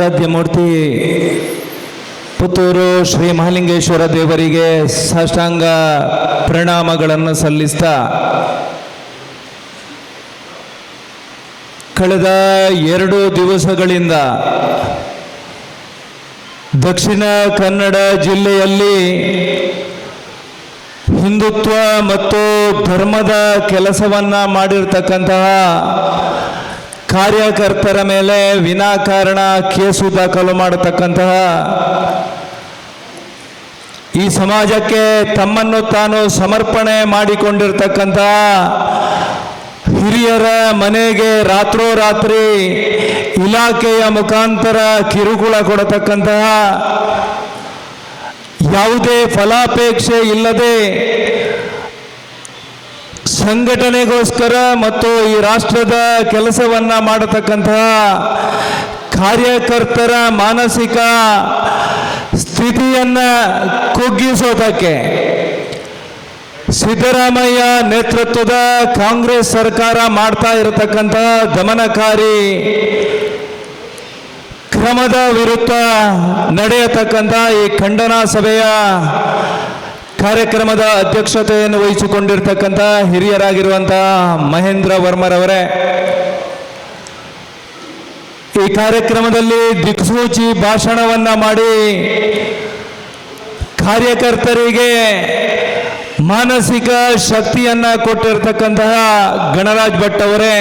ಆರಾಧ್ಯ ಮೂರ್ತಿ, ಪುತ್ತೂರು ಶ್ರೀ ಮಹಾಲಿಂಗೇಶ್ವರ ದೇವರಿಗೆ ಸಾಷ್ಟಾಂಗ ಪ್ರಣಾಮಗಳನ್ನು ಸಲ್ಲಿಸ್ತಾ, ಕಳೆದ ಎರಡು ದಿವಸಗಳಿಂದ ದಕ್ಷಿಣ ಕನ್ನಡ ಜಿಲ್ಲೆಯಲ್ಲಿ ಹಿಂದುತ್ವ ಮತ್ತು ಧರ್ಮದ ಕೆಲಸವನ್ನ ಮಾಡಿರ್ತಕ್ಕಂತಹ ಕಾರ್ಯಕರ್ತರ ಮೇಲೆ ವಿನಾಕಾರಣ ಕೇಸು ದಾಖಲು ಮಾಡತಕ್ಕಂತಹ ಈ ಸಮಾಜಕ್ಕೆ ತಮ್ಮನ್ನು ತಾನು ಸಮರ್ಪಣೆ ಮಾಡಿಕೊಂಡಿರ್ತಕ್ಕಂತಹ ಹಿರಿಯರ ಮನೆಗೆ ರಾತ್ರೋರಾತ್ರಿ ಇಲಾಖೆಯ ಮುಖಾಂತರ ಕಿರುಕುಳ ಕೊಡತಕ್ಕಂತಹ ಯಾವುದೇ ಫಲಾಪೇಕ್ಷೆ ಇಲ್ಲದೆ ಸಂಘಟನೆಗೋಸ್ಕರ ಮತ್ತು ಈ ರಾಷ್ಟ್ರದ ಕೆಲಸವನ್ನ ಮಾಡತಕ್ಕಂತಹ ಕಾರ್ಯಕರ್ತರ ಮಾನಸಿಕ ಸ್ಥಿತಿಯನ್ನ ಕುಗ್ಗಿಸೋದಕ್ಕೆ ಸಿದ್ದರಾಮಯ್ಯ ನೇತೃತ್ವದ ಕಾಂಗ್ರೆಸ್ ಸರ್ಕಾರ ಮಾಡ್ತಾ ಇರತಕ್ಕಂತಹ ದಮನಕಾರಿ ಕ್ರಮದ ವಿರುದ್ಧ ನಡೆಯತಕ್ಕಂಥ ಈ ಖಂಡನಾ ಸಭೆಯ ಕಾರ್ಯಕ್ರಮದ ಅಧ್ಯಕ್ಷತೆಯನ್ನು ವಹಿಸಿಕೊಂಡಿರ್ತಕ್ಕಂಥ ಹಿರಿಯರಾಗಿರುವಂತಹ ಮಹೇಂದ್ರ ವರ್ಮರವರೇ, ಈ ಕಾರ್ಯಕ್ರಮದಲ್ಲಿ ದಿಕ್ಸೂಚಿ ಭಾಷಣವನ್ನ ಮಾಡಿ ಕಾರ್ಯಕರ್ತರಿಗೆ ಮಾನಸಿಕ ಶಕ್ತಿಯನ್ನ ಕೊಟ್ಟಿರ್ತಕ್ಕಂತಹ ಗಣರಾಜ್ ಭಟ್ ಅವರೇ,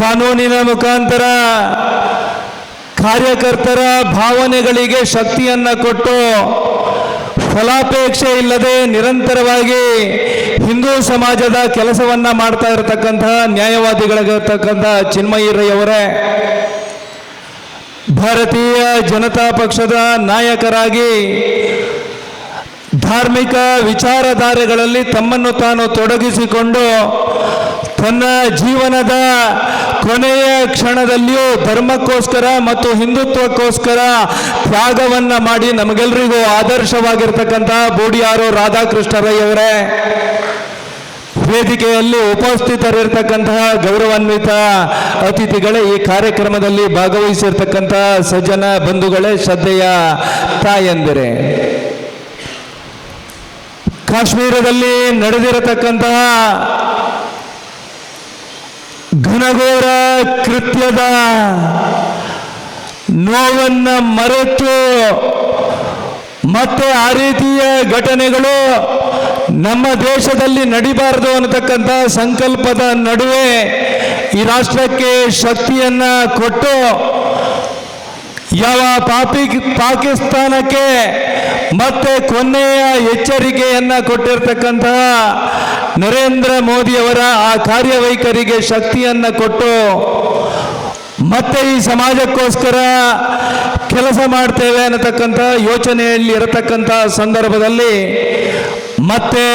ಕಾನೂನಿನ ಮುಖಾಂತರ ಕಾರ್ಯಕರ್ತರ ಭಾವನೆಗಳಿಗೆ ಶಕ್ತಿಯನ್ನ ಕೊಟ್ಟು ಫಲಾಪೇಕ್ಷೆ ಇಲ್ಲದೆ ನಿರಂತರವಾಗಿ ಹಿಂದೂ ಸಮಾಜದ ಕೆಲಸವನ್ನ ಮಾಡ್ತಾ ಇರತಕ್ಕಂತಹ ನ್ಯಾಯವಾದಿಗಳಿಗಿರ್ತಕ್ಕಂತಹ ಚಿನ್ಮಯರಯ್ಯವರೇ, ಭಾರತೀಯ ಜನತಾ ಪಕ್ಷದ ನಾಯಕರಾಗಿ ಧಾರ್ಮಿಕ ವಿಚಾರಧಾರೆಗಳಲ್ಲಿ ತಮ್ಮನ್ನು ತಾನು ತೊಡಗಿಸಿಕೊಂಡು ತನ್ನ ಜೀವನದ ಕೊನೆಯ ಕ್ಷಣದಲ್ಲಿಯೂ ಧರ್ಮಕ್ಕೋಸ್ಕರ ಮತ್ತು ಹಿಂದುತ್ವಕ್ಕೋಸ್ಕರ ತ್ಯಾಗವನ್ನ ಮಾಡಿ ನಮಗೆಲ್ಲರಿಗೂ ಆದರ್ಶವಾಗಿರ್ತಕ್ಕಂಥ ಬೋಡಿಯಾರು ರಾಧಾಕೃಷ್ಣ ರೈ ಅವರೇ ವೇದಿಕೆಯಲ್ಲಿ ಉಪಸ್ಥಿತರಿರ್ತಕ್ಕಂತಹ ಗೌರವಾನ್ವಿತ ಅತಿಥಿಗಳೇ, ಈ ಕಾರ್ಯಕ್ರಮದಲ್ಲಿ ಭಾಗವಹಿಸಿರ್ತಕ್ಕಂತಹ ಸಜ್ಜನ ಬಂಧುಗಳೇ, ಶ್ರದ್ಧೆಯ ತಾಯಂದಿರೆ. ಕಾಶ್ಮೀರದಲ್ಲಿ ನಡೆದಿರತಕ್ಕಂತಹ ಘನಘೋರ ಕೃತ್ಯದ ನೋವನ್ನ ಮರೆತು ಮತ್ತೆ ಆ ರೀತಿಯ ಘಟನೆಗಳು ನಮ್ಮ ದೇಶದಲ್ಲಿ ನಡಿಬಾರದು ಅನ್ನತಕ್ಕಂಥ ಸಂಕಲ್ಪದ ನಡುವೆ ಈ ರಾಷ್ಟ್ರಕ್ಕೆ ಶಕ್ತಿಯನ್ನ ಕೊಟ್ಟು ಯಾವ ಪಾಪಿ ಪಾಕಿಸ್ತಾನಕ್ಕೆ ಮತ್ತೆ ಕೊನೆಯ ಎಚ್ಚರಿಕೆಯನ್ನ ಕೊಟ್ಟಿರ್ತಕ್ಕಂತಹ ನರೇಂದ್ರ ಮೋದಿಯವರ ಆ ಕಾರ್ಯವೈಖರಿಗೆ ಶಕ್ತಿಯನ್ನ ಕೊಟ್ಟು ಮತ್ತೆ ಈ ಸಮಾಜಕ್ಕೋಸ್ಕರ ಕೆಲಸ ಮಾಡ್ತೇವೆ ಅನ್ನತಕ್ಕಂಥ ಯೋಚನೆಯಲ್ಲಿ ಇರತಕ್ಕಂಥ ಸಂದರ್ಭದಲ್ಲಿ ಮತ್ತೆ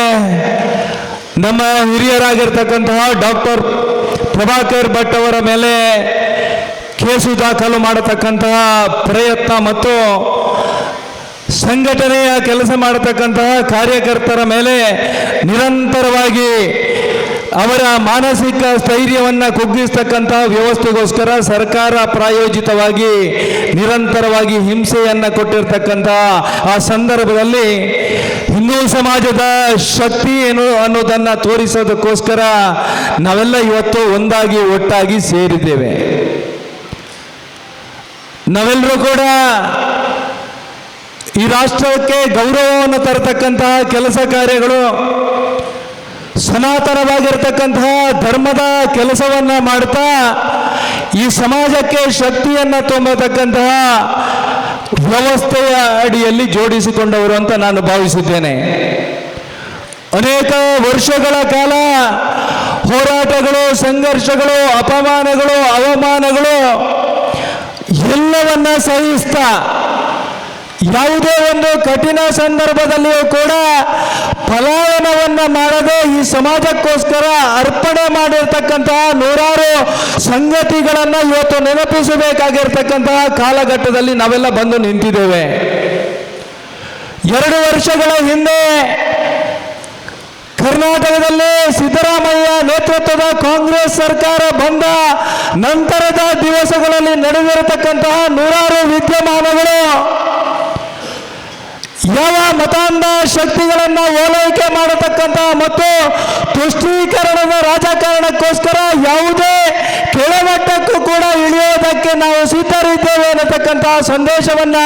ನಮ್ಮ ಹಿರಿಯರಾಗಿರ್ತಕ್ಕಂತಹ ಡಾಕ್ಟರ್ ಪ್ರಭಾಕರ್ ಭಟ್ ಅವರ ಮೇಲೆ ಕೇಸು ದಾಖಲು ಮಾಡತಕ್ಕಂತಹ ಪ್ರಯತ್ನ ಮತ್ತು ಸಂಘಟನೆಯ ಕೆಲಸ ಮಾಡತಕ್ಕಂತಹ ಕಾರ್ಯಕರ್ತರ ಮೇಲೆ ನಿರಂತರವಾಗಿ ಅವರ ಮಾನಸಿಕ ಸ್ಥೈರ್ಯವನ್ನು ಕುಗ್ಗಿಸ್ತಕ್ಕಂತಹ ವ್ಯವಸ್ಥೆಗೋಸ್ಕರ ಸರ್ಕಾರ ಪ್ರಾಯೋಜಿತವಾಗಿ ನಿರಂತರವಾಗಿ ಹಿಂಸೆಯನ್ನು ಕೊಟ್ಟಿರ್ತಕ್ಕಂತಹ ಆ ಸಂದರ್ಭದಲ್ಲಿ ಹಿಂದೂ ಸಮಾಜದ ಶಕ್ತಿ ಏನು ಅನ್ನೋದನ್ನು ತೋರಿಸೋದಕ್ಕೋಸ್ಕರ ನಾವೆಲ್ಲ ಇವತ್ತು ಒಂದಾಗಿ ಒಟ್ಟಾಗಿ ಸೇರಿದ್ದೇವೆ. ನಾವೆಲ್ಲರೂ ಕೂಡ ಈ ರಾಷ್ಟ್ರಕ್ಕೆ ಗೌರವವನ್ನು ತರತಕ್ಕಂತಹ ಕೆಲಸ ಕಾರ್ಯಗಳು ಸನಾತನವಾಗಿರ್ತಕ್ಕಂತಹ ಧರ್ಮದ ಕೆಲಸವನ್ನ ಮಾಡ್ತಾ ಈ ಸಮಾಜಕ್ಕೆ ಶಕ್ತಿಯನ್ನ ತುಂಬತಕ್ಕಂತಹ ವ್ಯವಸ್ಥೆಯ ಅಡಿಯಲ್ಲಿ ಜೋಡಿಸಿಕೊಂಡವರು ಅಂತ ನಾನು ಭಾವಿಸಿದ್ದೇನೆ ಅನೇಕ ವರ್ಷಗಳ ಕಾಲ ಹೋರಾಟಗಳು, ಸಂಘರ್ಷಗಳು, ಅಪಮಾನಗಳು, ಅವಮಾನಗಳು ಎಲ್ಲವನ್ನ ಸಹಿಸ್ತಾ, ಯಾವುದೇ ಒಂದು ಕಠಿಣ ಸಂದರ್ಭದಲ್ಲಿಯೂ ಕೂಡ ಪಲಾಯನವನ್ನ ಮಾಡದೆ ಈ ಸಮಾಜಕ್ಕೋಸ್ಕರ ಅರ್ಪಣೆ ಮಾಡಿರ್ತಕ್ಕಂತಹ ನೂರಾರು ಸಂಗತಿಗಳನ್ನ ಇವತ್ತು ನೆನಪಿಸಬೇಕಾಗಿರ್ತಕ್ಕಂತಹ ಕಾಲಘಟ್ಟದಲ್ಲಿ ನಾವೆಲ್ಲ ಬಂದು ನಿಂತಿದ್ದೇವೆ. ಎರಡು ವರ್ಷಗಳ ಹಿಂದೆ ಕರ್ನಾಟಕದಲ್ಲಿ ಸಿದ್ದರಾಮಯ್ಯ ನೇತೃತ್ವದ ಕಾಂಗ್ರೆಸ್ ಸರ್ಕಾರ ಬಂದ ನಂತರದ ದಿವಸಗಳಲ್ಲಿ ನಡೆದಿರತಕ್ಕಂತಹ ನೂರಾರು ವಿದ್ಯಮಾನಗಳು ಯಾವ ಮತಾಂಧ ಶಕ್ತಿಗಳನ್ನ ಓಲೈಕೆ ಮಾಡತಕ್ಕಂತಹ ಮತ್ತು ತುಷ್ಟೀಕರಣದ ರಾಜಕಾರಣಕ್ಕೋಸ್ಕರ ಯಾವುದೇ ಕೆಳಮಟ್ಟಕ್ಕೂ ಕೂಡ ಇಳಿಯೋದಕ್ಕೆ ನಾವು ಸಿದ್ಧರಿದ್ದೇವೆ ಅನ್ನತಕ್ಕಂತಹ ಸಂದೇಶವನ್ನ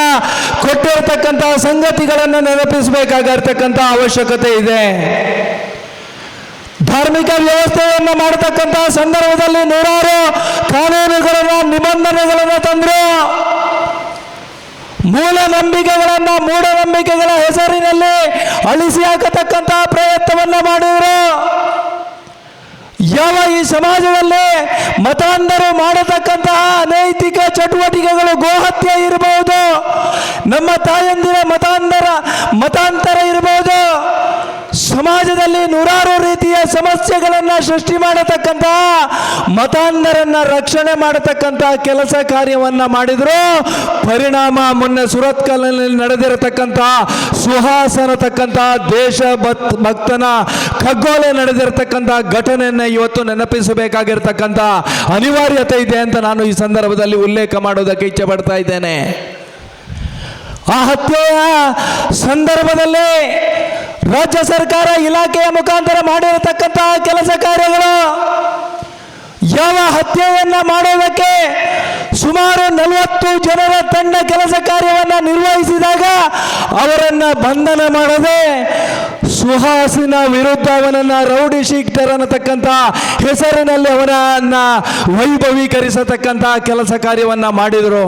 ಕೊಟ್ಟಿರತಕ್ಕಂತಹ ಸಂಗತಿಗಳನ್ನು ನೆನಪಿಸಬೇಕಾಗಿರ್ತಕ್ಕಂಥ ಅವಶ್ಯಕತೆ ಇದೆ. ಧಾರ್ಮಿಕ ವ್ಯವಸ್ಥೆಯನ್ನು ಮಾಡತಕ್ಕಂತಹ ಸಂದರ್ಭದಲ್ಲಿ ನೂರಾರು ಕಾನೂನುಗಳನ್ನು, ನಿಬಂಧನೆಗಳನ್ನು ತಂದ್ರು. ಮೂಲ ನಂಬಿಕೆಗಳನ್ನು ಮೂಢನಂಬಿಕೆಗಳ ಹೆಸರಿನಲ್ಲಿ ಅಳಿಸಿ ಹಾಕತಕ್ಕಂತಹ ಪ್ರಯತ್ನವನ್ನು ಮಾಡಿದರು. ಯಾವ ಈ ಸಮಾಜದಲ್ಲಿ ಮತಾಂಧರು ಮಾಡತಕ್ಕಂತಹ ಅನೈತಿಕ ಚಟುವಟಿಕೆಗಳು ಗೋಹತ್ಯೆ ಇರಬಹುದು? ನಮ್ಮ ತಾಯಂದಿರ ಮತಾಂಧರ, ಮತಾಂತರ ಇರಬಹುದು? ಸಮಾಜದಲ್ಲಿ ನೂರಾರು ರೀತಿಯ ಸಮಸ್ಯೆಗಳನ್ನು ಸೃಷ್ಟಿ ಮಾಡತಕ್ಕಂತಹ ಮತಾಂಧರನ್ನ ರಕ್ಷಣೆ ಮಾಡತಕ್ಕಂತಹ ಕೆಲಸ ಕಾರ್ಯವನ್ನ ಮಾಡಿದ್ರು. ಪರಿಣಾಮ ಮೊನ್ನೆ ಸುರತ್ಕಲ್ನಲ್ಲಿ ನಡೆದಿರತಕ್ಕಂತಹ ಸುಹಾಸನತಕ್ಕಂತಹ ದೇಶ ಭತ್ ಭಕ್ತನ ಖಗ್ಗೋಲೆ ನಡೆದಿರತಕ್ಕಂತಹ ಘಟನೆಯನ್ನ ಇವತ್ತು ನೆನಪಿಸಬೇಕಾಗಿರ್ತಕ್ಕಂಥ ಅನಿವಾರ್ಯತೆ ಇದೆ ಅಂತ ನಾನು ಈ ಸಂದರ್ಭದಲ್ಲಿ ಉಲ್ಲೇಖ ಮಾಡೋದಕ್ಕೆ ಇಚ್ಛೆ ಪಡ್ತಾ ಇದ್ದೇನೆ. ಆ ಹತ್ಯೆಯ ಸಂದರ್ಭದಲ್ಲಿ ರಾಜ್ಯ ಸರ್ಕಾರ ಇಲಾಖೆಯ ಮುಖಾಂತರ ಮಾಡಿರತಕ್ಕಂತಹ ಕೆಲಸ ಕಾರ್ಯಗಳು ಯಾವ ಹತ್ಯೆಯನ್ನ ಮಾಡೋದಕ್ಕೆ ಸುಮಾರು ನಲವತ್ತು ಜನರ ತಂಡ ಕೆಲಸ ಕಾರ್ಯವನ್ನ ನಿರ್ವಹಿಸಿದಾಗ ಅವರನ್ನ ಬಂಧನ ಮಾಡದೆ ಸುಹಾಸಿನ ವಿರುದ್ಧ ಅವನನ್ನ ರೌಡಿ ಶಿಕ್ಟರ್ ಅನ್ನತಕ್ಕಂಥ ಹೆಸರಿನಲ್ಲಿ ಅವನನ್ನ ವೈಭವೀಕರಿಸತಕ್ಕಂತಹ ಕೆಲಸ ಕಾರ್ಯವನ್ನ ಮಾಡಿದರು.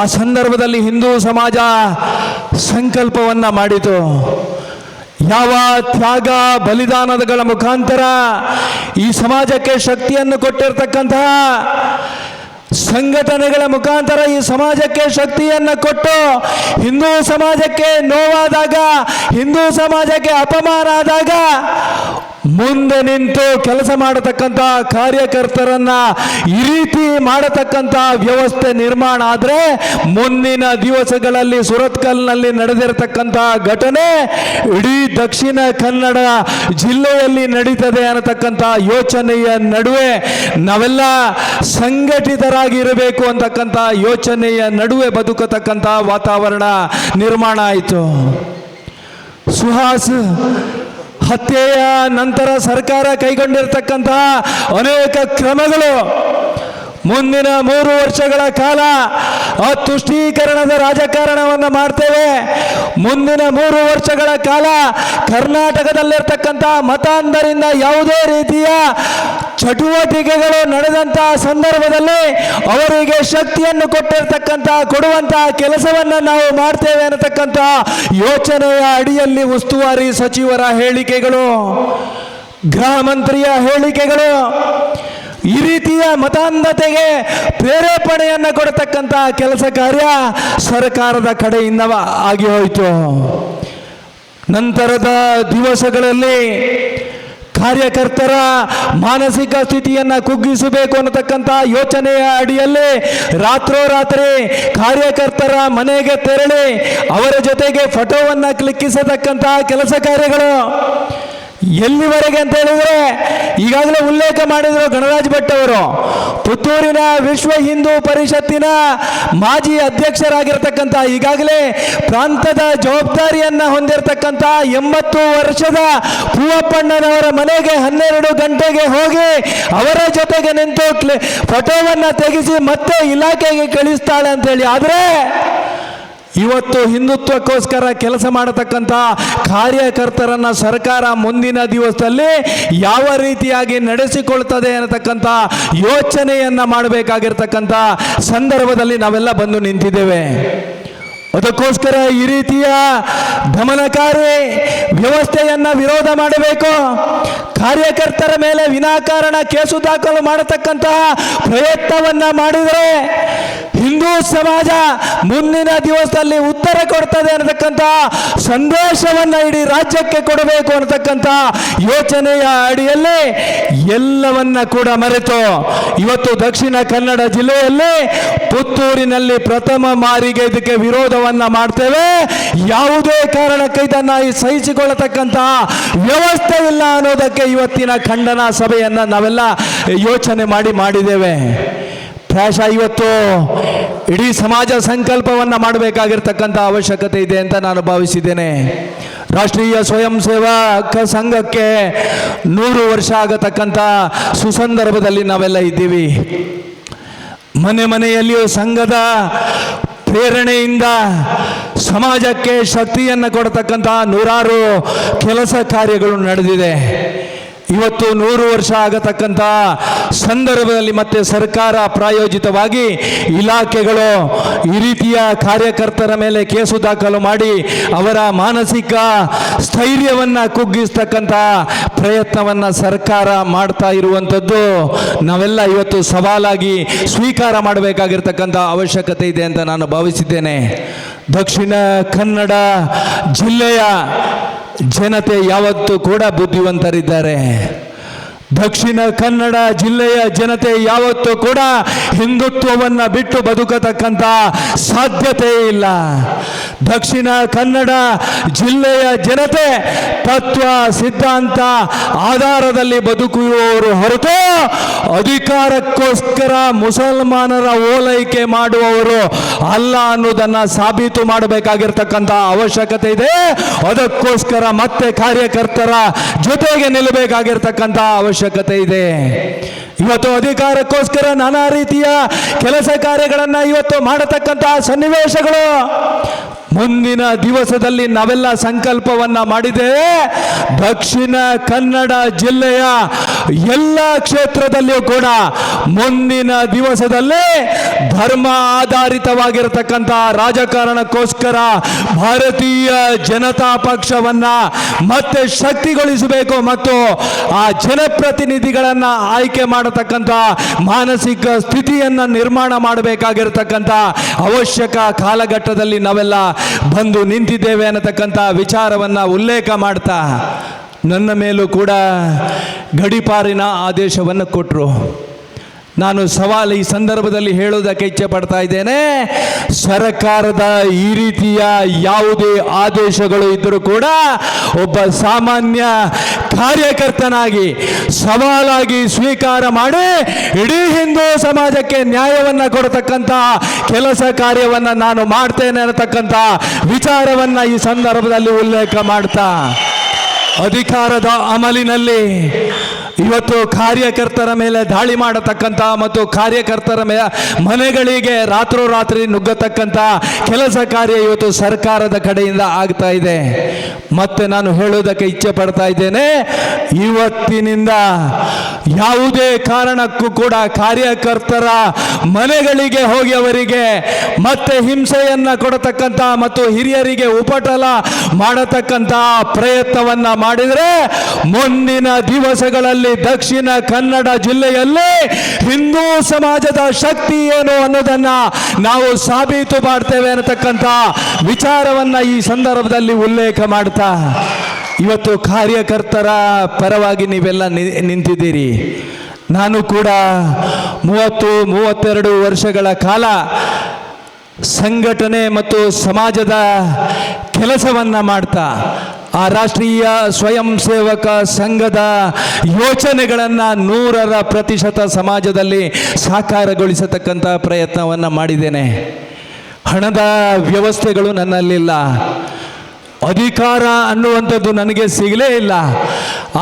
ಆ ಸಂದರ್ಭದಲ್ಲಿ ಹಿಂದೂ ಸಮಾಜ ಸಂಕಲ್ಪವನ್ನ ಮಾಡಿತು. ಯಾವ ತ್ಯಾಗ ಬಲಿದಾನಗಳ ಮುಖಾಂತರ ಈ ಸಮಾಜಕ್ಕೆ ಶಕ್ತಿಯನ್ನು ಕೊಟ್ಟಿರ್ತಕ್ಕಂತಹ ಸಂಘಟನೆಗಳ ಮುಖಾಂತರ ಈ ಸಮಾಜಕ್ಕೆ ಶಕ್ತಿಯನ್ನು ಕೊಟ್ಟು ಹಿಂದೂ ಸಮಾಜಕ್ಕೆ ನೋವಾದಾಗ, ಹಿಂದೂ ಸಮಾಜಕ್ಕೆ ಅಪಮಾನ ಆದಾಗ ಮುಂದೆ ನಿಂತು ಕೆಲಸ ಮಾಡತಕ್ಕಂಥ ಕಾರ್ಯಕರ್ತರನ್ನ ಈ ರೀತಿ ಮಾಡತಕ್ಕಂಥ ವ್ಯವಸ್ಥೆ ನಿರ್ಮಾಣ ಆದರೆ ಮುಂದಿನ ದಿವಸಗಳಲ್ಲಿ ಸುರತ್ಕಲ್ನಲ್ಲಿ ನಡೆದಿರತಕ್ಕಂಥ ಘಟನೆ ಇಡೀ ದಕ್ಷಿಣ ಕನ್ನಡ ಜಿಲ್ಲೆಯಲ್ಲಿ ನಡೀತದೆ ಅನ್ನತಕ್ಕಂಥ ಯೋಚನೆಯ ನಡುವೆ ನಾವೆಲ್ಲ ಸಂಘಟಿತರಾಗಿರಬೇಕು ಅಂತಕ್ಕಂಥ ಯೋಚನೆಯ ನಡುವೆ ಬದುಕತಕ್ಕಂಥ ವಾತಾವರಣ ನಿರ್ಮಾಣ ಆಯಿತು. ಸುಹಾಸ್ ಹತ್ಯೆಯ ನಂತರ ಸರ್ಕಾರ ಕೈಗೊಂಡಿರ್ತಕ್ಕಂತಹ ಅನೇಕ ಕ್ರಮಗಳು ಮುಂದಿನ ಮೂರು ವರ್ಷಗಳ ಕಾಲ ಅತುಷ್ಟೀಕರಣದ ರಾಜಕಾರಣವನ್ನು ಮಾಡ್ತೇವೆ. ಮುಂದಿನ ಮೂರು ವರ್ಷಗಳ ಕಾಲ ಕರ್ನಾಟಕದಲ್ಲಿರ್ತಕ್ಕಂಥ ಮತಾಂಧರಿಂದ ಯಾವುದೇ ರೀತಿಯ ಚಟುವಟಿಕೆಗಳು ನಡೆದಂತಹ ಸಂದರ್ಭದಲ್ಲಿ ಅವರಿಗೆ ಶಕ್ತಿಯನ್ನು ಕೊಟ್ಟಿರ್ತಕ್ಕಂಥ ಕೊಡುವಂತಹ ಕೆಲಸವನ್ನು ನಾವು ಮಾಡ್ತೇವೆ ಅನ್ನತಕ್ಕಂಥ ಯೋಚನೆಯ ಅಡಿಯಲ್ಲಿ ಉಸ್ತುವಾರಿ ಸಚಿವರ ಹೇಳಿಕೆಗಳು, ಗೃಹ ಮಂತ್ರಿಯ ಹೇಳಿಕೆಗಳು ಈ ರೀತಿಯ ಮತಾಂಧತೆಗೆ ಪ್ರೇರೇಪಣೆಯನ್ನು ಕೊಡತಕ್ಕಂಥ ಕೆಲಸ ಕಾರ್ಯ ಸರ್ಕಾರದ ಕಡೆಯಿಂದ ಆಗಿ ಹೋಯಿತು. ನಂತರದ ದಿವಸಗಳಲ್ಲಿ ಕಾರ್ಯಕರ್ತರ ಮಾನಸಿಕ ಸ್ಥಿತಿಯನ್ನು ಕುಗ್ಗಿಸಬೇಕು ಅನ್ನತಕ್ಕಂಥ ಯೋಚನೆಯ ಅಡಿಯಲ್ಲಿ ರಾತ್ರೋರಾತ್ರಿ ಕಾರ್ಯಕರ್ತರ ಮನೆಗೆ ತೆರಳಿ ಅವರ ಜೊತೆಗೆ ಫೋಟೋವನ್ನು ಕ್ಲಿಕ್ಕಿಸತಕ್ಕಂತಹ ಕೆಲಸ ಕಾರ್ಯಗಳು ಎಲ್ಲಿವರೆಗೆ ಅಂತ ಹೇಳಿದ್ರೆ ಈಗಾಗಲೇ ಉಲ್ಲೇಖ ಮಾಡಿದ್ರು ಗಣರಾಜ್ ಭಟ್ ಅವರು, ಪುತ್ತೂರಿನ ವಿಶ್ವ ಹಿಂದೂ ಪರಿಷತ್ತಿನ ಮಾಜಿ ಅಧ್ಯಕ್ಷರಾಗಿರ್ತಕ್ಕಂಥ, ಈಗಾಗಲೇ ಪ್ರಾಂತದ ಜವಾಬ್ದಾರಿಯನ್ನ ಹೊಂದಿರತಕ್ಕಂಥ ಎಂಬತ್ತು ವರ್ಷದ ಪೂವಪ್ಪಣ್ಣನವರ ಮನೆಗೆ ಹನ್ನೆರಡು ಗಂಟೆಗೆ ಹೋಗಿ ಅವರ ಜೊತೆಗೆ ನಿಂತು ಫೋಟೋವನ್ನ ತೆಗೆಸಿ ಮತ್ತೆ ಇಲಾಖೆಗೆ ಕಳಿಸ್ತಾಳೆ ಅಂತೇಳಿ ಆದರೆ ಇವತ್ತು ಹಿಂದುತ್ವಕ್ಕೋಸ್ಕರ ಕೆಲಸ ಮಾಡತಕ್ಕಂಥ ಕಾರ್ಯಕರ್ತರನ್ನ ಸರ್ಕಾರ ಮುಂದಿನ ದಿವಸದಲ್ಲಿ ಯಾವ ರೀತಿಯಾಗಿ ನಡೆಸಿಕೊಳ್ತದೆ ಅನ್ನತಕ್ಕಂಥ ಯೋಚನೆಯನ್ನ ಮಾಡಬೇಕಾಗಿರ್ತಕ್ಕಂತ ಸಂದರ್ಭದಲ್ಲಿ ನಾವೆಲ್ಲ ಬಂದು ನಿಂತಿದ್ದೇವೆ. ಅದಕ್ಕೋಸ್ಕರ ಈ ರೀತಿಯ ದಮನಕಾರಿ ವ್ಯವಸ್ಥೆಯನ್ನ ವಿರೋಧ ಮಾಡಬೇಕು. ಕಾರ್ಯಕರ್ತರ ಮೇಲೆ ವಿನಾಕಾರಣ ಕೇಸು ದಾಖಲು ಮಾಡತಕ್ಕಂತಹ ಪ್ರಯತ್ನವನ್ನ ಮಾಡಿದರೆ ಹಿಂದೂ ಸಮಾಜ ಮುಂದಿನ ದಿವಸದಲ್ಲಿ ಉತ್ತರ ಕೊಡ್ತದೆ ಅನ್ನತಕ್ಕಂಥ ಸಂದೇಶವನ್ನ ಇಡೀ ರಾಜ್ಯಕ್ಕೆ ಕೊಡಬೇಕು ಅನ್ನತಕ್ಕಂಥ ಯೋಚನೆಯ ಅಡಿಯಲ್ಲಿ ಎಲ್ಲವನ್ನ ಕೂಡ ಮರೆತು ಇವತ್ತು ದಕ್ಷಿಣ ಕನ್ನಡ ಜಿಲ್ಲೆಯಲ್ಲಿ ಪುತ್ತೂರಿನಲ್ಲಿ ಪ್ರಥಮ ಮಾರಿಗೆ ಇದಕ್ಕೆ ವಿರೋಧವನ್ನ ಮಾಡ್ತೇವೆ. ಯಾವುದೇ ಕಾರಣಕ್ಕೆ ಇದನ್ನ ಸಹಿಸಿಕೊಳ್ಳತಕ್ಕಂತಹ ವ್ಯವಸ್ಥೆ ಇಲ್ಲ ಅನ್ನೋದಕ್ಕೆ ಇವತ್ತಿನ ಖಂಡನ ಸಭೆಯನ್ನ ನಾವೆಲ್ಲ ಯೋಚನೆ ಮಾಡಿ ಮಾಡಿದ್ದೇವೆ. ಪ್ರಾಯಶಃ ಇವತ್ತು ಇಡೀ ಸಮಾಜ ಸಂಕಲ್ಪವನ್ನು ಮಾಡಬೇಕಾಗಿರ್ತಕ್ಕಂಥ ಅವಶ್ಯಕತೆ ಇದೆ ಅಂತ ನಾನು ಭಾವಿಸಿದ್ದೇನೆ. ರಾಷ್ಟ್ರೀಯ ಸ್ವಯಂ ಸೇವಕ ಸಂಘಕ್ಕೆ ನೂರು ವರ್ಷ ಆಗತಕ್ಕಂಥ ಸುಸಂದರ್ಭದಲ್ಲಿ ನಾವೆಲ್ಲ ಇದ್ದೀವಿ. ಮನೆ ಮನೆಯಲ್ಲಿಯೂ ಸಂಘದ ಪ್ರೇರಣೆಯಿಂದ ಸಮಾಜಕ್ಕೆ ಶಕ್ತಿಯನ್ನು ಕೊಡತಕ್ಕಂಥ ನೂರಾರು ಕೆಲಸ ಕಾರ್ಯಗಳು ನಡೆದಿದೆ. ಇವತ್ತು ನೂರು ವರ್ಷ ಆಗತಕ್ಕಂಥ ಸಂದರ್ಭದಲ್ಲಿ ಮತ್ತೆ ಸರ್ಕಾರ ಪ್ರಾಯೋಜಿತವಾಗಿ ಇಲಾಖೆಗಳು ಈ ರೀತಿಯ ಕಾರ್ಯಕರ್ತರ ಮೇಲೆ ಕೇಸು ದಾಖಲು ಮಾಡಿ ಅವರ ಮಾನಸಿಕ ಸ್ಥೈರ್ಯವನ್ನು ಕುಗ್ಗಿಸ್ತಕ್ಕಂಥ ಪ್ರಯತ್ನವನ್ನು ಸರ್ಕಾರ ಮಾಡ್ತಾ ಇರುವಂಥದ್ದು. ನಾವೆಲ್ಲ ಇವತ್ತು ಸವಾಲಾಗಿ ಸ್ವೀಕಾರ ಮಾಡಬೇಕಾಗಿರ್ತಕ್ಕಂಥ ಅವಶ್ಯಕತೆ ಇದೆ ಅಂತ ನಾನು ಭಾವಿಸಿದ್ದೇನೆ. ದಕ್ಷಿಣ ಕನ್ನಡ ಜಿಲ್ಲೆಯ ಜನತೆ ಯಾವತ್ತೂ ಕೂಡ ಬುದ್ಧಿವಂತರಿದ್ದಾರೆ. ದಕ್ಷಿಣ ಕನ್ನಡ ಜಿಲ್ಲೆಯ ಜನತೆ ಯಾವತ್ತೂ ಕೂಡ ಹಿಂದುತ್ವವನ್ನು ಬಿಟ್ಟು ಬದುಕತಕ್ಕಂಥ ಸಾಧ್ಯತೆ ಇಲ್ಲ. ದಕ್ಷಿಣ ಕನ್ನಡ ಜಿಲ್ಲೆಯ ಜನತೆ ತತ್ವ, ಸಿದ್ಧಾಂತ ಆಧಾರದಲ್ಲಿ ಬದುಕುವವರು ಹೊರತು ಅಧಿಕಾರಕ್ಕೋಸ್ಕರ ಮುಸಲ್ಮಾನರ ಓಲೈಕೆ ಮಾಡುವವರು ಅಲ್ಲ ಅನ್ನೋದನ್ನ ಸಾಬೀತು ಮಾಡಬೇಕಾಗಿರ್ತಕ್ಕಂಥ ಅವಶ್ಯಕತೆ ಇದೆ. ಅದಕ್ಕೋಸ್ಕರ ಮತ್ತೆ ಕಾರ್ಯಕರ್ತರ ಜೊತೆಗೆ ನಿಲ್ಲಬೇಕಾಗಿರ್ತಕ್ಕಂಥ ಅವಶ್ಯಕತೆ ಇದೆ. ಇವತ್ತು ಅಧಿಕಾರಕ್ಕೋಸ್ಕರ ನಾನಾ ರೀತಿಯ ಕೆಲಸ ಕಾರ್ಯಗಳನ್ನು ಇವತ್ತು ಮಾಡತಕ್ಕಂತಹ ಸನ್ನಿವೇಶಗಳು ಮುಂದಿನ ದಿವಸದಲ್ಲಿ ನಾವೆಲ್ಲ ಸಂಕಲ್ಪವನ್ನ ಮಾಡಿದ್ದೇವೆ ದಕ್ಷಿಣ ಕನ್ನಡ ಜಿಲ್ಲೆಯ ಎಲ್ಲ ಕ್ಷೇತ್ರದಲ್ಲಿಯೂ ಕೂಡ ಮುಂದಿನ ದಿವಸದಲ್ಲಿ ಧರ್ಮ ಆಧಾರಿತವಾಗಿರತಕ್ಕಂಥ ರಾಜಕಾರಣಕ್ಕೋಸ್ಕರ ಭಾರತೀಯ ಜನತಾ ಪಕ್ಷವನ್ನ ಮತ್ತೆ ಶಕ್ತಿಗೊಳಿಸಬೇಕು ಮತ್ತು ಆ ಜನಪ್ರತಿನಿಧಿಗಳನ್ನ ಆಯ್ಕೆ ಮಾಡತಕ್ಕಂಥ ಮಾನಸಿಕ ಸ್ಥಿತಿಯನ್ನ ನಿರ್ಮಾಣ ಮಾಡಬೇಕಾಗಿರತಕ್ಕಂಥ ಅವಶ್ಯಕ ಕಾಲಘಟ್ಟದಲ್ಲಿ ನಾವೆಲ್ಲ ಬಂದು ನಿಂತಿದ್ದೇವೆ ಅನ್ನತಕ್ಕಂಥ ವಿಚಾರವನ್ನು ಉಲ್ಲೇಖ ಮಾಡ್ತಾ ನನ್ನ ಮೇಲೂ ಕೂಡ ಗಡಿಪಾರಿನ ಆದೇಶವನ್ನು ಕೊಟ್ಟರು ನಾನು ಸವಾಲು ಈ ಸಂದರ್ಭದಲ್ಲಿ ಹೇಳೋದಕ್ಕೆ ಇಚ್ಛೆ ಪಡ್ತಾ ಇದ್ದೇನೆ. ಸರ್ಕಾರದ ಈ ರೀತಿಯ ಯಾವುದೇ ಆದೇಶಗಳು ಇದ್ದರೂ ಕೂಡ ಒಬ್ಬ ಸಾಮಾನ್ಯ ಕಾರ್ಯಕರ್ತನಾಗಿ ಸವಾಲಾಗಿ ಸ್ವೀಕಾರ ಮಾಡಿ ಇಡೀ ಹಿಂದೂ ಸಮಾಜಕ್ಕೆ ನ್ಯಾಯವನ್ನು ಕೊಡತಕ್ಕಂಥ ಕೆಲಸ ಕಾರ್ಯವನ್ನು ನಾನು ಮಾಡ್ತೇನೆ ಅನ್ನತಕ್ಕಂಥ ವಿಚಾರವನ್ನು ಈ ಸಂದರ್ಭದಲ್ಲಿ ಉಲ್ಲೇಖ ಮಾಡ್ತಾ. ಅಧಿಕಾರದ ಅಮಲಿನಲ್ಲಿ ಇವತ್ತು ಕಾರ್ಯಕರ್ತರ ಮೇಲೆ ದಾಳಿ ಮಾಡತಕ್ಕಂಥ ಮತ್ತು ಕಾರ್ಯಕರ್ತರ ಮೇಲೆ ಮನೆಗಳಿಗೆ ರಾತ್ರೋರಾತ್ರಿ ನುಗ್ಗತಕ್ಕಂಥ ಕೆಲಸ ಕಾರ್ಯ ಇವತ್ತು ಸರ್ಕಾರದ ಕಡೆಯಿಂದ ಆಗ್ತಾ ಇದೆ. ಮತ್ತೆ ನಾನು ಹೇಳೋದಕ್ಕೆ ಇಚ್ಛೆ ಪಡ್ತಾ ಇದ್ದೇನೆ, ಇವತ್ತಿನಿಂದ ಯಾವುದೇ ಕಾರಣಕ್ಕೂ ಕೂಡ ಕಾರ್ಯಕರ್ತರ ಮನೆಗಳಿಗೆ ಹೋಗಿ ಅವರಿಗೆ ಮತ್ತೆ ಹಿಂಸೆಯನ್ನ ಕೊಡತಕ್ಕಂಥ ಮತ್ತು ಹಿರಿಯರಿಗೆ ಉಪಟಲ ಮಾಡತಕ್ಕಂಥ ಪ್ರಯತ್ನವನ್ನ ಮಾಡಿದರೆ, ಮುಂದಿನ ದಿವಸಗಳಲ್ಲಿ ದಕ್ಷಿಣ ಕನ್ನಡ ಜಿಲ್ಲೆಯಲ್ಲಿ ಹಿಂದೂ ಸಮಾಜದ ಶಕ್ತಿ ಏನು ಅನ್ನೋದನ್ನ ನಾವು ಸಾಬೀತು ಮಾಡ್ತೇವೆ ಅನ್ನತಕ್ಕಂಥ ವಿಚಾರವನ್ನ ಈ ಸಂದರ್ಭದಲ್ಲಿ ಉಲ್ಲೇಖ ಮಾಡ್ತಾ, ಇವತ್ತು ಕಾರ್ಯಕರ್ತರ ಪರವಾಗಿ ನೀವೆಲ್ಲ ನಿಂತಿದ್ದೀರಿ. ನಾನು ಕೂಡ ಮೂವತ್ತು, ಮೂವತ್ತೆರಡು ವರ್ಷಗಳ ಕಾಲ ಸಂಘಟನೆ ಮತ್ತು ಸಮಾಜದ ಕೆಲಸವನ್ನ ಮಾಡ್ತಾ ಆ ರಾಷ್ಟ್ರೀಯ ಸ್ವಯಂ ಸೇವಕ ಸಂಘದ ಯೋಚನೆಗಳನ್ನು ನೂರರ ಪ್ರತಿಶತ ಸಮಾಜದಲ್ಲಿ ಸಾಕಾರಗೊಳಿಸತಕ್ಕಂಥ ಪ್ರಯತ್ನವನ್ನು ಮಾಡಿದ್ದೇನೆ. ಹಣದ ವ್ಯವಸ್ಥೆಗಳು ನನ್ನಲ್ಲಿಲ್ಲ. ಅಧಿಕಾರ ಅನ್ನುವಂಥದ್ದು ನನಗೆ ಸಿಗಲೇ ಇಲ್ಲ.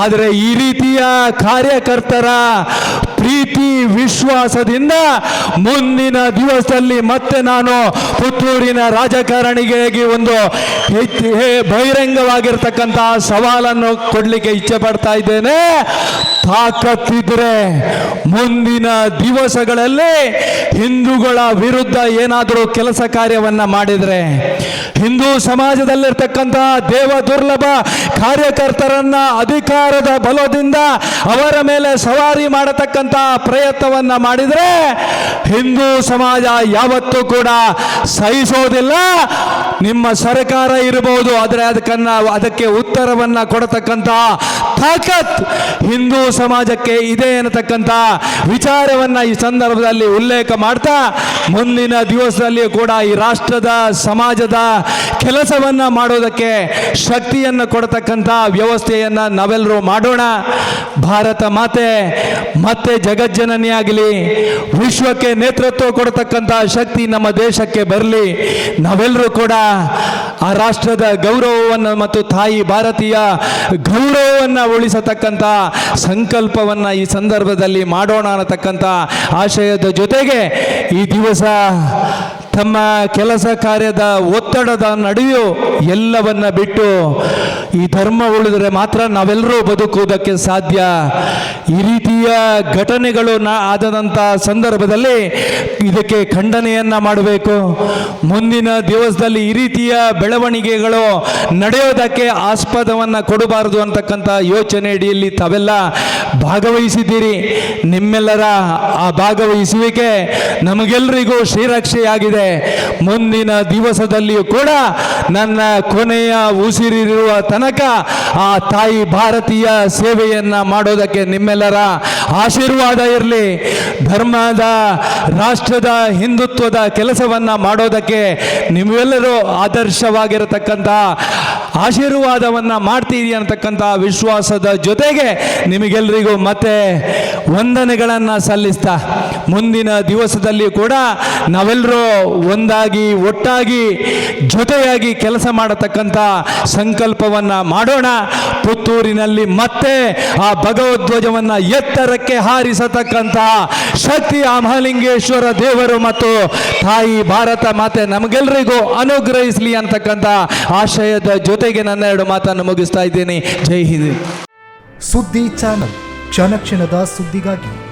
ಆದರೆ ಈ ರೀತಿಯ ಕಾರ್ಯಕರ್ತರ ಪ್ರೀತಿ, ವಿಶ್ವಾಸದಿಂದ ಮುಂದಿನ ದಿವಸದಲ್ಲಿ ಮತ್ತೆ ನಾನು ಪುತ್ತೂರಿನ ರಾಜಕಾರಣಿಗಾಗಿ ಒಂದು ಬಹಿರಂಗವಾಗಿರ್ತಕ್ಕಂತಹ ಸವಾಲನ್ನು ಕೊಡಲಿಕ್ಕೆ ಇಚ್ಛೆ ಪಡ್ತಾ ಇದ್ದೇನೆ. ತಾಕತ್ತಿದ್ರೆ ಮುಂದಿನ ದಿವಸಗಳಲ್ಲಿ ಹಿಂದೂಗಳ ವಿರುದ್ಧ ಏನಾದರೂ ಕೆಲಸ ಕಾರ್ಯವನ್ನ ಮಾಡಿದರೆ ಹಿಂದೂ ಸಮಾಜದಲ್ಲಿರ್ತಕ್ಕಂತಹ ದೇವ ದುರ್ಲಭ ಕಾರ್ಯಕರ್ತರನ್ನ ಅಧಿಕಾರದ ಬಲದಿಂದ ಅವರ ಮೇಲೆ ಸವಾರಿ ಮಾಡತಕ್ಕಂತಹ ಪ್ರಯತ್ನವನ್ನ ಮಾಡಿದರೆ ಹಿಂದೂ ಸಮಾಜ ಯಾವತ್ತೂ ಕೂಡ ಸಹಿಸೋದಿಲ್ಲ. ನಿಮ್ಮ ಸರ್ಕಾರ ಇರಬಹುದು ಆದರೆ ಅದಕ್ಕನ್ನ, ಅದಕ್ಕೆ ಉತ್ತರವನ್ನ ಕೊಡತಕ್ಕಂತಹ ತಾಕತ್ ಹಿಂದೂ ಸಮಾಜಕ್ಕೆ ಇದೆ ಅನ್ನತಕ್ಕಂಥ ವಿಚಾರವನ್ನ ಈ ಸಂದರ್ಭದಲ್ಲಿ ಉಲ್ಲೇಖ ಮಾಡ್ತಾ ಮುಂದಿನ ದಿವಸದಲ್ಲಿ ಕೂಡ ಈ ರಾಷ್ಟ್ರದ ಸಮಾಜದ ಕೆಲಸವನ್ನ ಮಾಡೋದಕ್ಕೆ ಶಕ್ತಿಯನ್ನು ಕೊಡತಕ್ಕಂಥ ವ್ಯವಸ್ಥೆಯನ್ನ ನಾವೆಲ್ಲರೂ ಮಾಡೋಣ. ಭಾರತ ಮಾತೆ, ಮತ್ತೆ ಜಗಜ್ಜನನಿಯಾಗಲಿ ವಿಶ್ವಕ್ಕೆ ನೇತೃತ್ವ ಕೊಡತಕ್ಕಂಥ ಶಕ್ತಿ ನಮ್ಮ ದೇಶಕ್ಕೆ ಬರಲಿ. ನಾವೆಲ್ಲರೂ ಕೂಡ ಆ ರಾಷ್ಟ್ರದ ಗೌರವವನ್ನು ಮತ್ತು ತಾಯಿ ಭಾರತೀಯ ಗೌರವವನ್ನು ಉಳಿಸತಕ್ಕಂಥ ಸಂಕಲ್ಪವನ್ನು ಈ ಸಂದರ್ಭದಲ್ಲಿ ಮಾಡೋಣ ಅನ್ನತಕ್ಕಂಥ ಆಶಯದ ಜೊತೆಗೆ ಈ ದಿವಸ ತಮ್ಮ ಕೆಲಸ ಕಾರ್ಯದ ಒತ್ತಡದ ನಡುವೆಯೂ ಎಲ್ಲವನ್ನ ಬಿಟ್ಟು ಈ ಧರ್ಮ ಉಳಿದರೆ ಮಾತ್ರ ನಾವೆಲ್ಲರೂ ಬದುಕುವುದಕ್ಕೆ ಸಾಧ್ಯ. ಈ ರೀತಿಯ ಘಟನೆಗಳು ನಾ ಸಂದರ್ಭದಲ್ಲಿ ಇದಕ್ಕೆ ಖಂಡನೆಯನ್ನ ಮಾಡಬೇಕು. ಮುಂದಿನ ದಿವಸದಲ್ಲಿ ಈ ರೀತಿಯ ಬೆಳವಣಿಗೆಗಳು ನಡೆಯೋದಕ್ಕೆ ಆಸ್ಪದವನ್ನು ಕೊಡಬಾರದು ಅಂತಕ್ಕಂಥ ಯೋಚನೆ ಅಡಿಯಲ್ಲಿ ತಾವೆಲ್ಲ ಭಾಗವಹಿಸಿದ್ದೀರಿ. ನಿಮ್ಮೆಲ್ಲರ ಆ ಭಾಗವಹಿಸುವಿಕೆ ನಮಗೆಲ್ಲರಿಗೂ ಶ್ರೀರಕ್ಷೆಯಾಗಿದೆ. ಮುಂದಿನ ದಿವಸದಲ್ಲಿಯೂ ಕೂಡ ನನ್ನ ಕೊನೆಯ ಉಸಿರಿರುವ ತನಕ ಆ ತಾಯಿ ಭಾರತೀಯ ಸೇವೆಯನ್ನ ಮಾಡೋದಕ್ಕೆ ನಿಮ್ಮೆಲ್ಲರ ಆಶೀರ್ವಾದ ಇರಲಿ. ಧರ್ಮದ, ರಾಷ್ಟ್ರದ ಹಿಂದುತ್ವದ ಕೆಲಸವನ್ನ ಮಾಡೋದಕ್ಕೆ ನಿಮ್ಮೆಲ್ಲರೂ ಆದರ್ಶವಾಗಿರತಕ್ಕಂಥ ಆಶೀರ್ವಾದವನ್ನು ಮಾಡ್ತೀರಿ ಅಂತಕ್ಕಂಥ ವಿಶ್ವಾಸದ ಜೊತೆಗೆ ನಿಮಗೆಲ್ಲರಿಗೂ ಮತ್ತೆ ವಂದನೆಗಳನ್ನು ಸಲ್ಲಿಸ್ತಾ ಮುಂದಿನ ದಿವಸದಲ್ಲಿ ಕೂಡ ನಾವೆಲ್ಲರೂ ಒಂದಾಗಿ, ಒಟ್ಟಾಗಿ, ಜೊತೆಯಾಗಿ ಕೆಲಸ ಮಾಡತಕ್ಕಂಥ ಸಂಕಲ್ಪವನ್ನು ಮಾಡೋಣ. ಪುತ್ತೂರಿನಲ್ಲಿ ಮತ್ತೆ ಆ ಭಗವದ್ವಜವನ್ನು ಎತ್ತರಕ್ಕೆ ಹಾರಿಸತಕ್ಕಂತಹ ಶಕ್ತಿ ಆ ಮಹಾಲಿಂಗೇಶ್ವರ ದೇವರು ಮತ್ತು ತಾಯಿ ಭಾರತ ಮಾತೆ ನಮಗೆಲ್ಲರಿಗೂ ಅನುಗ್ರಹಿಸಲಿ ಅಂತಕ್ಕಂಥ ಆಶಯದ ಜೊತೆಗೆ ನನ್ನ ಎರಡು ಮಾತನ್ನು ಮುಗಿಸ್ತಾ ಇದ್ದೀನಿ. ಜೈ ಹಿಂದ್. ಸುದ್ದಿ ಚಾನಲ್ ಕ್ಷಣ ಕ್ಷಣದ ಸುದ್ದಿಗಾಗಿ